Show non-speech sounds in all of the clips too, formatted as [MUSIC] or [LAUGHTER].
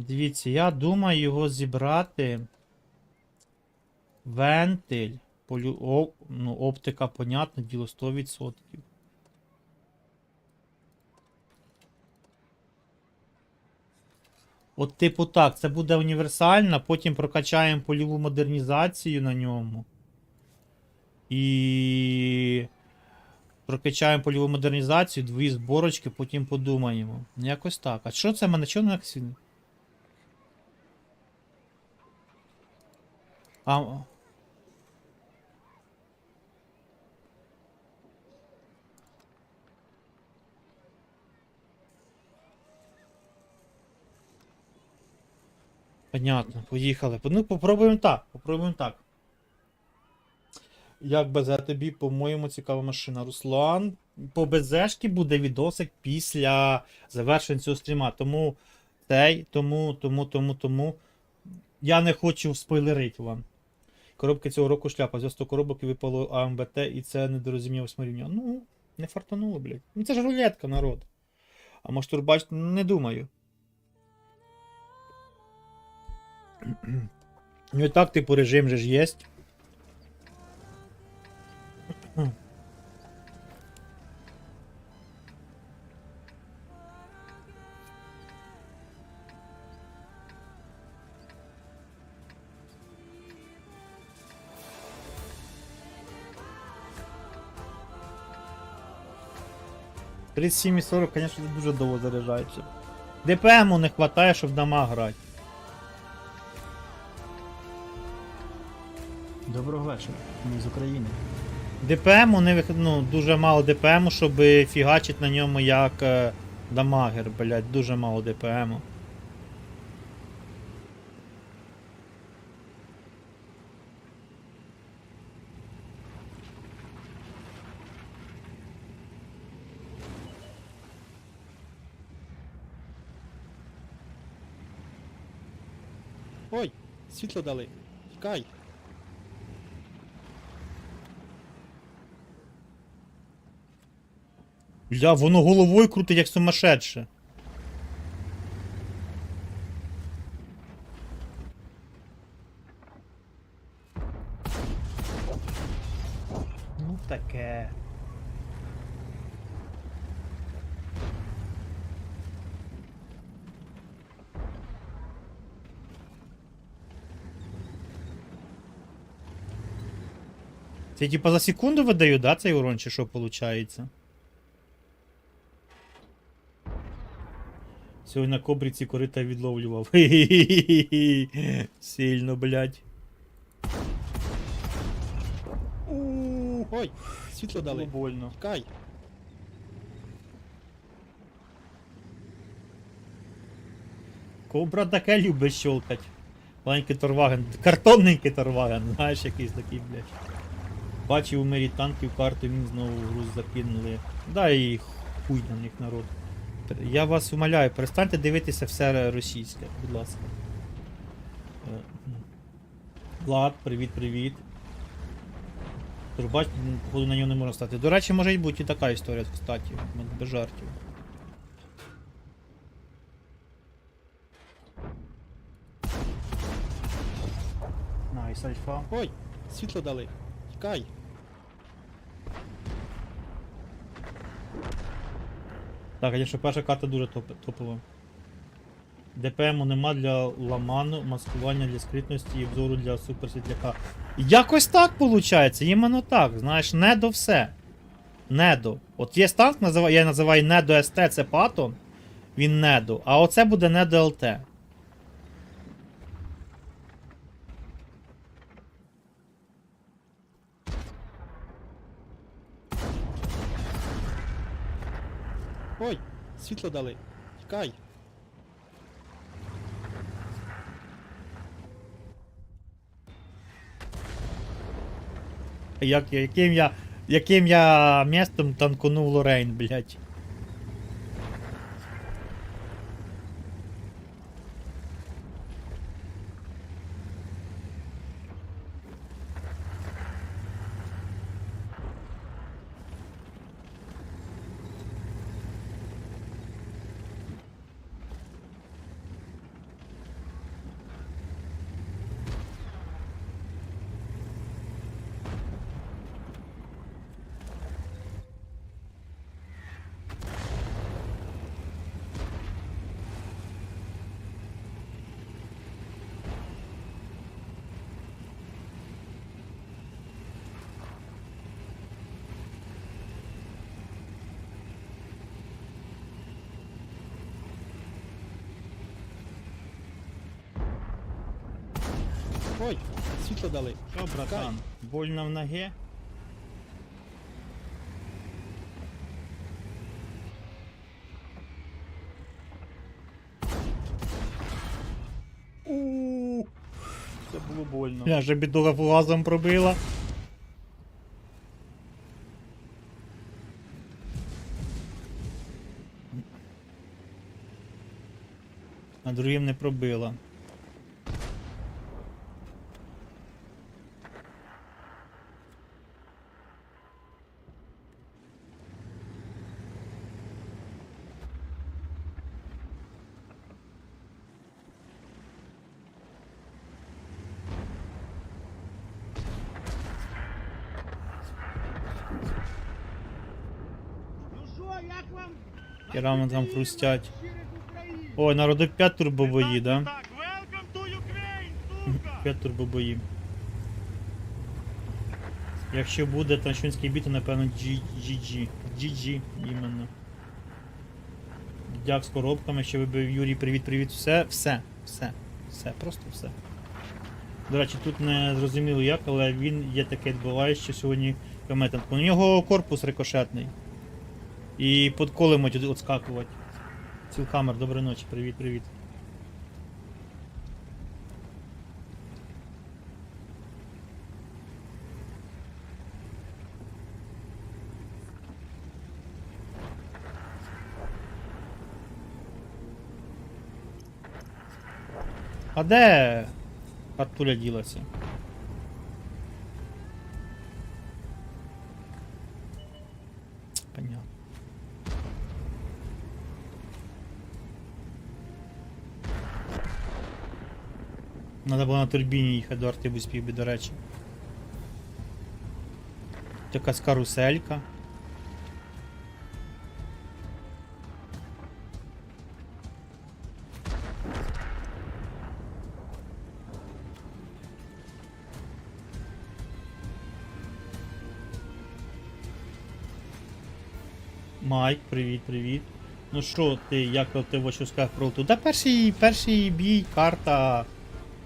Дивіться, я думаю його зібрати. Вентиль. Полю... О, ну, оптика, понятне діло, 100%. От, типу, так, це буде універсально, потім прокачаємо польову модернізацію на ньому. І. Прокачаємо польову модернізацію, дві зборочки, потім подумаємо. Ну, Якось так. А що це в мене? Чого не якось А. Понятно, поїхали. Ну, попробуємо так. Попробуємо так. Як без тобі, по-моєму, цікава машина. Руслан. По БЗшки буде відосик після завершення цього стріма. Тому цей, тому, тому, тому, тому. Я не хочу спойлерити вам. Коробки цього року шляпа, зв'язку 100 коробок випало АМБТ, і це недорозуміння восьмирівня. Ну, не фартануло, блядь. Ну це ж рулетка, народ. А може турбач, не думаю. [CLEARS THROAT] Ну і так, типу, режим же ж єсть. 37,40, звісно, дуже довго заряджається. ДПМу не вистачає, щоб дама грати. Доброго вечора, ми з України. ДПМ не вих- ну, дуже мало ДПМу, щоб фігачити на ньому як е, дамагер, блять, дуже мало ДПМу. Світло дали. Тікай. Бля, воно головою крутить, як сумасшедше. Ну таке. Це типа за секунду видаю, да, цей урон, чи що виходить? Сьогодні на кобриці корита відловлював. Хі-хі-хі-хі. [LAUGHS] Сильно, блядь. Ой, світло дали. больно. Кай. Кобра таке любить щелкать. Маленький торваген. Картонненький торваген, знаєш, якийсь такий, блядь. Бачив у мері танків карту, він знову в груз закинули. Да і хуй на них народ. Я вас умоляю, перестаньте дивитися все російське, будь ласка. Е, Влад, привіт, привіт. Тож бач, походу на нього не можна стати. До речі, може й бути і така історія, кстати, без жартів. Найс, альфа. Ой, світло дали. Тікай. Так, звісно, перша карта дуже топ топова. ДПМу нема для ламану, маскування для скритності і взору для суперсвітляка. Якось так виходить, іменно так. Знаєш, не до все. Недо. От є танк, я називаю Недо СТ, це Патон. Він Недо. А оце буде Недо ЛТ. Ой, світло дали. Тікай. Як, яким я. Яким я містом танкунув Лорейн, блядь. Ой, світло дали. Що, братан, больно в ноге? У, Це було больно. Я же бідога фугазом пробила. А другим не пробила. Керами там хрустять. Ой, народок 5 турбобої, да? Так, welcome to Ukraine, сука! 5 турбобої. Якщо буде танчунський бій, то напевно GG. GG іменно. Дяк з коробками, ще вибив Юрій, привіт, привіт. Все, все, все, все, просто все. До речі, тут не зрозуміло як, але він є таке відбуває, що сьогодні кометанку. У нього корпус рикошетний. І під можуть відскакувати. Цілкамер, доброї ночі, привіт, привіт. А де картуля ділася? Надо було на турбіні їхати до Артибуспів би, до речі. Якась каруселька. Майк, привіт, привіт. Ну що ти, як ти що сказав про? Та перший, перший бій, карта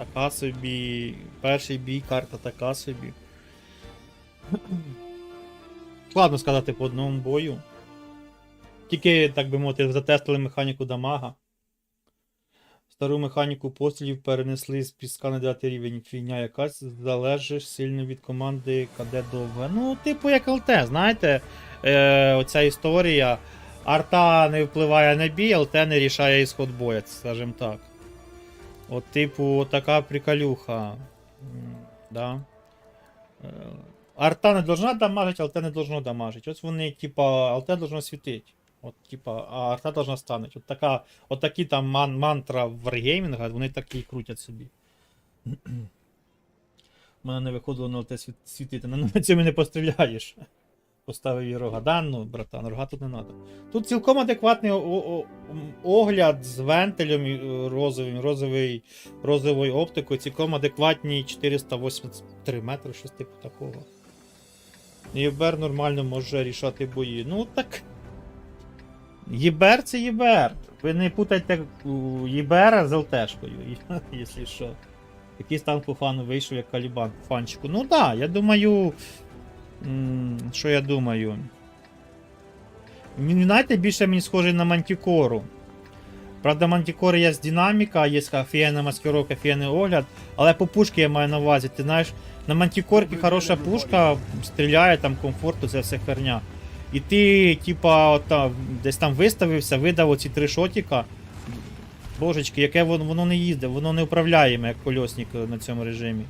така собі. Перший бій, карта така собі. Складно сказати по одному бою. Тільки, так би мовити, затестили механіку дамага. Стару механіку пострілів перенесли з піска на 9 рівень. Фігня якась залежить сильно від команди КД довго. Ну, типу як ЛТ, знаєте, е, оця історія. Арта не впливає на бій, ЛТ не рішає ісход боя, скажімо так. От, типу, така приколюха. Да. Е, Арта не должна дамажить, ЛТ не должно дамажить. Ось вони, типа, ЛТ должно світити. От, типа, а арта должна стануть. От така, от такі там ман, мантра в Wargaming, вони такі крутять собі. [CLEARS THROAT] У мене не виходило на світ- світити. На цьому не постріляєш. Поставив її рога. Ну, братан, рога не треба. Тут цілком адекватний огляд з вентилем е, розовим, розовий, розовою оптикою, цілком адекватні 483 метри, щось типу такого. ЄБР нормально може рішати бої. Ну так. ЄБР це ЄБР. Ви не путайте у, ЄБР з ЛТшкою, [LAUGHS] якщо що. Якийсь там по фану вийшов як Калібан по фанчику. Ну так, да, я думаю. Що я думаю? Знаєте, більше мені схожий на Мантікору. Правда, Мантікори є з динаміка, є офігенна маскировка, офігенний огляд, але по пушки я маю на увазі. Ти знаєш, на Мантікорці хороша пушка, стріляє там комфорту, це все херня. І ти, типа, десь там виставився, видав оці три шотіка. Божечки, яке воно, воно не їздить, воно не управляєме, як кольосник е, на цьому режимі.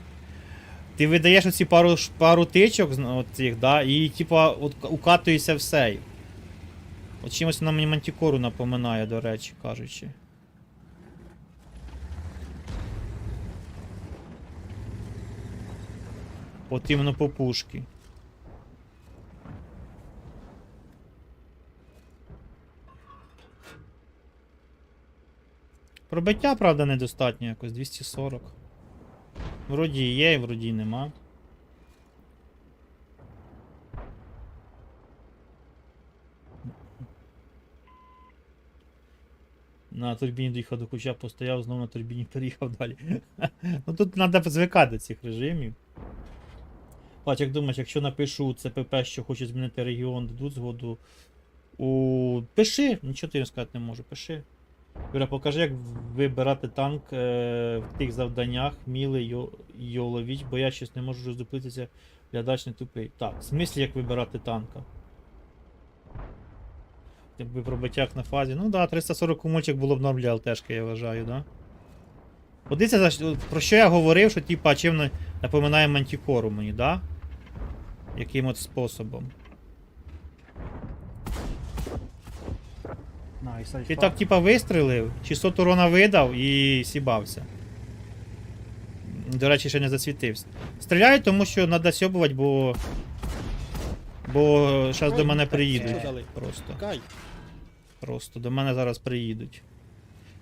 Ти видаєш оці пару, пару тичок зна- от цих, да, і типа укатуєшся в. От чимось вона мені мантікору напоминає, до речі, кажучи. От іменно по пушки. Пробиття, правда, недостатньо якось 240. Вроді є, вроді нема. На турбіні доїхав до куча, постояв, знову на турбіні переїхав далі. [LAUGHS] ну тут треба звикати до цих режимів. Бач, як думаєш, якщо напишу ЦПП, що хочу змінити регіон, дадуть згоду. У... Пиши, нічого ти їм сказати не можу, пиши. Юра, покажи, як вибирати танк е, в тих завданнях Міли Йо... Йоловіч, бо я щось не можу роздуплитися, глядач не тупий. Так, в смислі як вибирати танка? Якби пробиттяк на фазі. Ну да, 340 мульчик було б норм для ЛТшки, я вважаю, да? Подивіться, про що я говорив, що типа чим на- напоминає мантікору мені, да? Яким от способом. Найс, Ти так типа вистрелив, 600 урона видав і сібався. До речі, ще не засвітився. Стріляю, тому що треба сьобувати, бо. Бо зараз до мене приїдуть. Просто. Просто до мене зараз приїдуть.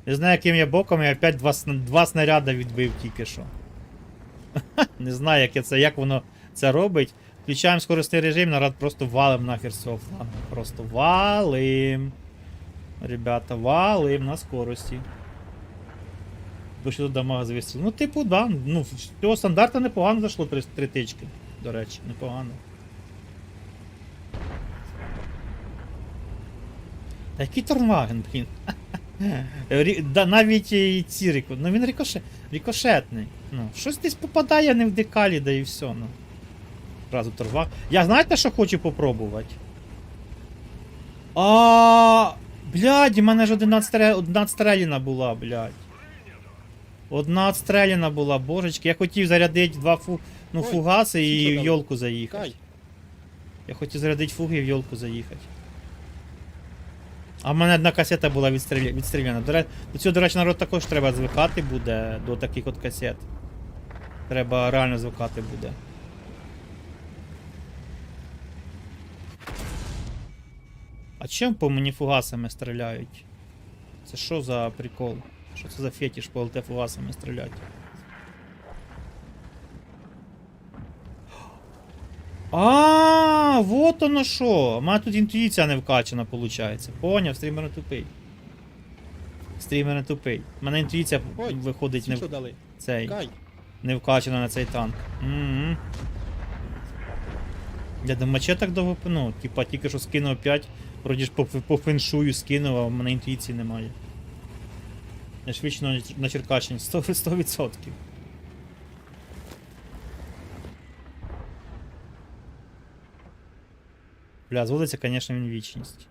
Не знаю, яким я боком, я опять два, два снаряда відбив тільки що. [LAUGHS] Не знаю, як я це, як воно це робить. Включаємо скоростний режим, нарад просто валим нахер з цього флангу. Просто валим. Ребята, валим на скорості. Бо що тут дамага завісив. Ну, типу, да. Ну, цього стандарта непогано зайшло три, три тички. До речі, непогано. Та який Торнваген, блін. [LAUGHS] Навіть і ці ріко. Ну він рикоше... рикошетний. Ну, щось десь попадає не в декалі, да і все. Ну. Зразу торваг. Я знаєте, що хочу попробувати? А, блядь, у мене ж одна стрел... одна стреліна була, блядь. Одна стреліна була, божечки. Я хотів зарядити два фу... ну, Ой, фугаси і в йолку заїхати. Кай. Я хотів зарядити фуги і в йолку заїхати. А в мене одна касета була відстріля... відстріляна. До, ре... до цього, до речі, народ також треба звикати буде до таких от касет. Треба реально звикати буде. А чим по мені фугасами стріляють? Це що за прикол? Що це за фетіш по ЛТ фугасами стріляти? А, вот оно що. У мене тут інтуїція не вкачана, виходить. Поняв, стрімер не тупий. Стрімер не тупий. У мене інтуїція Ой, виходить не, в- цей, не вкачана на цей танк. Угу. Я думаю, че так довго ну, типа тільки що скинув 5, вроді ж по, по феншую скинув, а в мене інтуїції немає. Вічно на Черкащині 100%. 100%. Бля, зводиться, звісно, він вічність.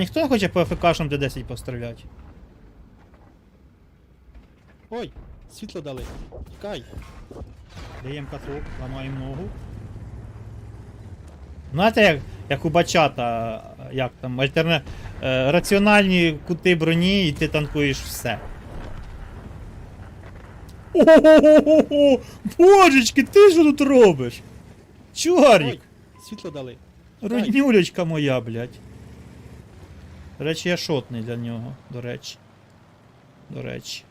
А ніхто не хоче по АФКшному Д10 постріляти? Ой, світло дали. Кай. Даємо каток, ламаємо ногу. Знаєте, як, як у бачата, як там, альтерна... е, раціональні кути броні, і ти танкуєш все. Ого! Божечки, ти що тут робиш? Чорік! Світло дали. Руднюлечка моя, блядь. До речі, я шотний для нього, до речі. До речі.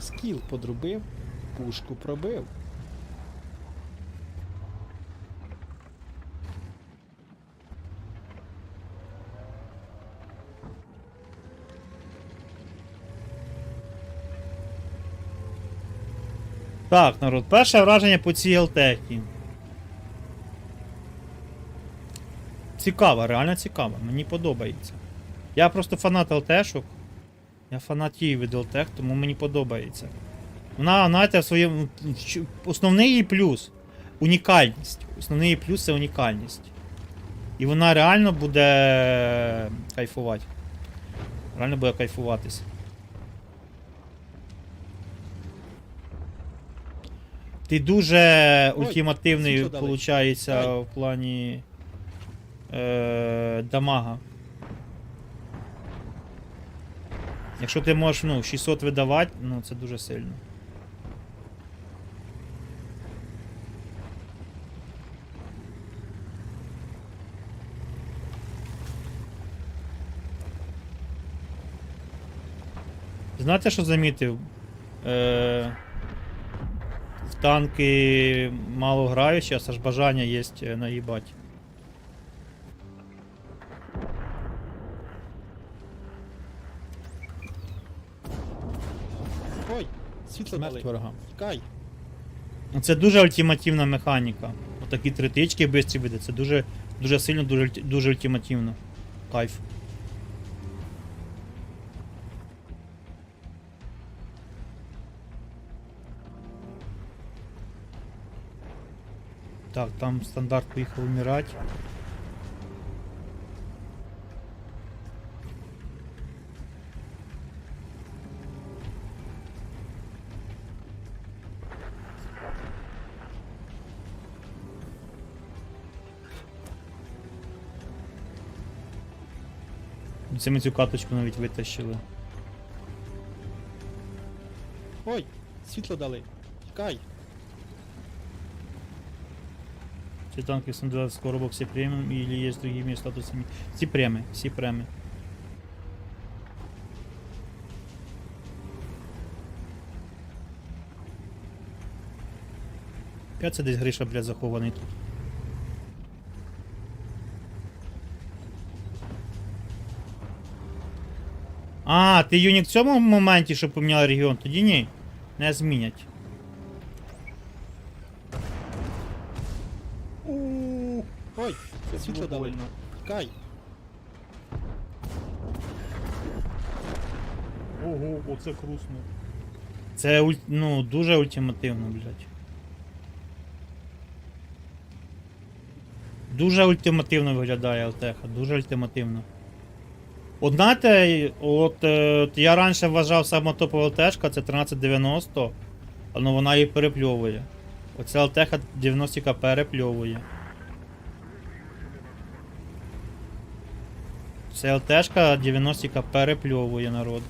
Скіл подрубив, пушку пробив. Так, народ, перше враження по цій ЛТХі. Цікаво, реально цікаво, мені подобається. Я просто фанат ЛТшок. Я фанатію від ЛТ, тому мені подобається. Вона, знаєте, в своєму. Основний її плюс унікальність. Основний її плюс це унікальність. І вона реально буде кайфувати. Реально буде кайфуватись. Ти дуже Ой, ультимативний, світло дали. виходить, в плані е, дамага. Якщо ти можеш ну, 600 видавати, ну це дуже сильно. Знаєте, що замітив? Е, танки мало граю зараз, аж бажання є е, наїбать. Ой, світло Смерть ворогам. Тікай. Це дуже ультимативна механіка. Отакі три тички швидкі буде. Це дуже, дуже сильно, дуже, дуже ультимативно. Кайф. Так, там стандарт поїхав умирати. Це ми цю каточку навіть витащили. Ой, світло дали. Тікай. Все танки снабжают с коробок все премиум или есть другими статусами? Все премы, все премы. П'ять це десь Гриша, блядь, захований тут. А, ти юнік в цьому моменті, що поміняли регіон, тоді ні. Не змінять. Ой, світло дали. Тікай. Ого, оце хрусно. Це уль... ну, дуже ультимативно, блядь. Дуже ультимативно виглядає Алтеха, дуже ультимативно. От знаєте, от, е, от я раніше вважав саме топова ЛТшка, це 1390, але вона її перепльовує. Оця ЛТХ 90 перепльовує. Це ЛТшка 90 перепльовує народ.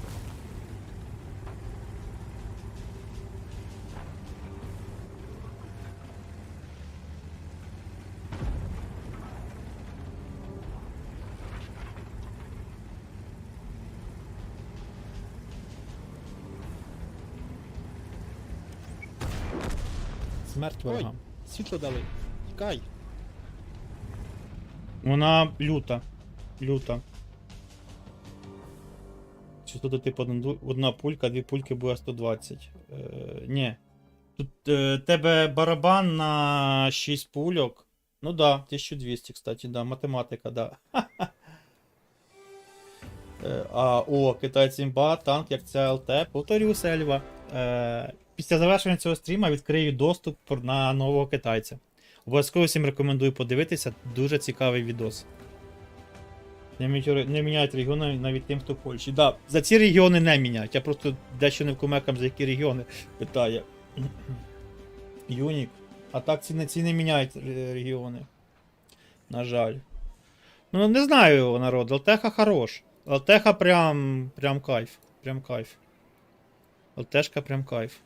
Ой, Смерть ворогам. світло дали. Тікай. Вона люта. Люта. Чи тут типу одна- пулька, дві пульки буде 120. Е, ні. Тут е, тебе барабан на 6 пульок. Ну да, 1200, кстати, да, математика, да. [LAUGHS] Е, А, о, китайці імба, танк, як ця ЛТ. Повторюю, Сельва. Е, після завершення цього стріма відкрию доступ на нового китайця. Обов'язково всім рекомендую подивитися, дуже цікавий відос. Не, міняють- не міняють регіони навіть тим, хто в Польщі. Да, за ці регіони не міняють. Я просто дещо не вкумекам, за які регіони питає. [CLEARS THROAT] Юнік. А так ці ці не міняють регіони. На жаль. Ну, не знаю, його народ, Алтеха хорош. Алтеха прям. прям кайф. Прям кайф. Алтешка прям кайф.